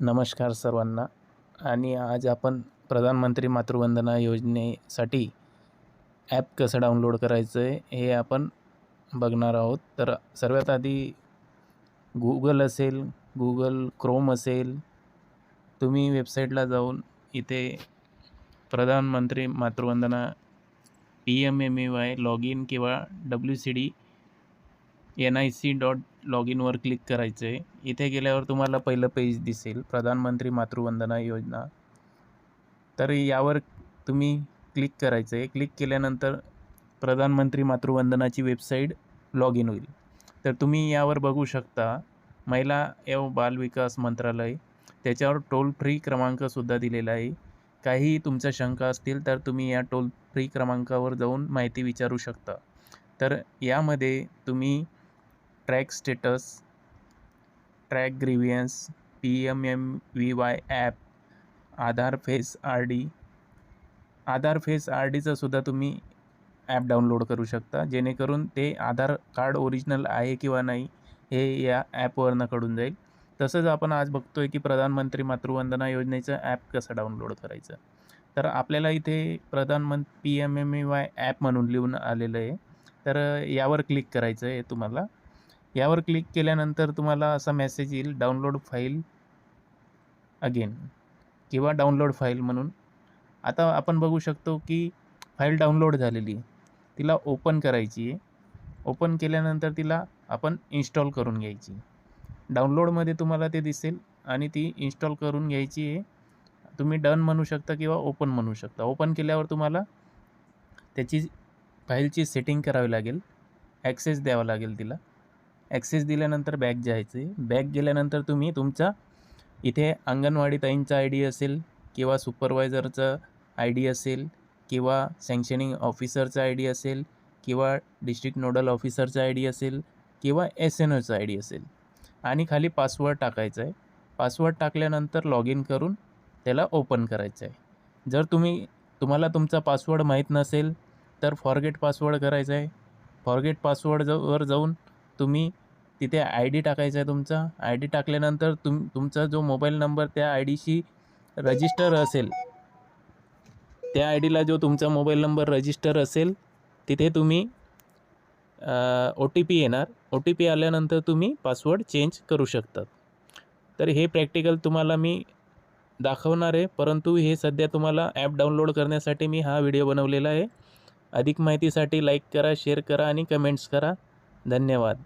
नमस्कार सर्वांना. आणि आज आपण प्रधानमंत्री मातृवंदना योजनेसाठी ॲप कसं डाउनलोड करायचं आहे हे आपण बघणार आहोत. तर सर्वात आधी गुगल असेल गुगल क्रोम असेल तुम्ही वेबसाईटला जाऊन इथे Pradhan Mantri Matru Vandana P M M A Y log in किंवा W C D N I C dot log इनवर click करायचं आहे इथे गेल्यावर तुम्हाला पहिलं पेज दिसेल प्रधानमंत्री मातृवंदना योजना. तर यावर तुम्ही क्लिक करायचं आहे क्लिक केल्यानंतर प्रधानमंत्री मातृवंदनाची वेबसाईट लॉग इन होईल. तर तुम्ही यावर बघू शकता महिला एव बालविकास मंत्रालय त्याच्यावर टोल फ्री क्रमांकसुद्धा दिलेला आहे. काही तुमच्या शंका असतील तर तुम्ही या टोल फ्री क्रमांकावर जाऊन माहिती विचारू शकता. तर यामध्ये तुम्ही track status track grievance P M M V Y app Aadhaar face R D. Aadhaar face R डीचं सुद्धा तुम्ही ॲप डाउनलोड करू शकता. जेणेकरून ते आधार कार्ड ओरिजिनल आहे किंवा नाही हे या ॲपवरनं कळून जाईल. तसंच आपण आज बघतो आहे की प्रधानमंत्री मातृवंदना योजनेचं ॲप कसं डाउनलोड करायचं. तर आपल्याला इथे Pradhan Mantri P M M E Y app म्हणून लिहून आलेलं आहे. तर यावर क्लिक करायचं आहे तुम्हाला. यावर क्लिक केल्यानंतर तुम्हाला असा मेसेज येईल डाउनलोड फाईल अगेन किंवा डाउनलोड फाईल म्हणून. आता आपण बघू शकतो की फाईल डाउनलोड झालेली आहे. तिला ओपन करायची आहे. ओपन केल्यानंतर तिला आपण इन्स्टॉल करून घ्यायची डाउनलोडमध्ये तुम्हाला ते दिसेल आणि ती इन्स्टॉल करून घ्यायची आहे. तुम्ही डन म्हणू शकता किंवा ओपन म्हणू शकता. ओपन केल्यावर तुम्हाला त्याची फाईलची सेटिंग करावी लागेल. ॲक्सेस द्यावा लागेल तिला. ॲक्सेस दिल्यानंतर बॅग जायचे बॅग गेल्यानंतर तुम्ही तुमचा इथे अंगणवाडी ताईंचा आय डी असेल किंवा सुपरवायझरचा आय डी असेल किंवा सँक्शनिंग ऑफिसरचा आय डी असेल किंवा डिस्ट्रिक्ट नोडल ऑफिसरचा आय डी असेल किंवा एस एन ओचा आय डी असेल. आणि खाली पासवर्ड टाकायचा आहे. पासवर्ड टाकल्यानंतर लॉग इन करून त्याला ओपन करायचं आहे. जर तुम्ही तुम्हाला तुमचा पासवर्ड माहीत नसेल तर फॉरगेट पासवर्ड करायचा आहे. फॉरगेट पासवर्ड वर जाऊन तुम्ही तिथे आय डी टाकायचा आहे तुमचा. आय डी टाकल्यानंतर तुम तुमचा जो मोबाईल नंबर त्या आय डीशी रजिस्टर असेल त्या आय डीला जो तुमचा मोबाईल नंबर रजिस्टर असेल तिथे तुम्ही ओ टी पी येणार. ओ टी पी आल्यानंतर तुम्ही पासवर्ड चेंज करू शकतात तर हे प्रॅक्टिकल तुम्हाला मी दाखवणार आहे. परंतु हे सध्या तुम्हाला ॲप डाउनलोड करण्यासाठी मी हा व्हिडिओ बनवलेला आहे. अधिक माहितीसाठी लाईक करा शेअर करा आणि कमेंट्स करा. धन्यवाद.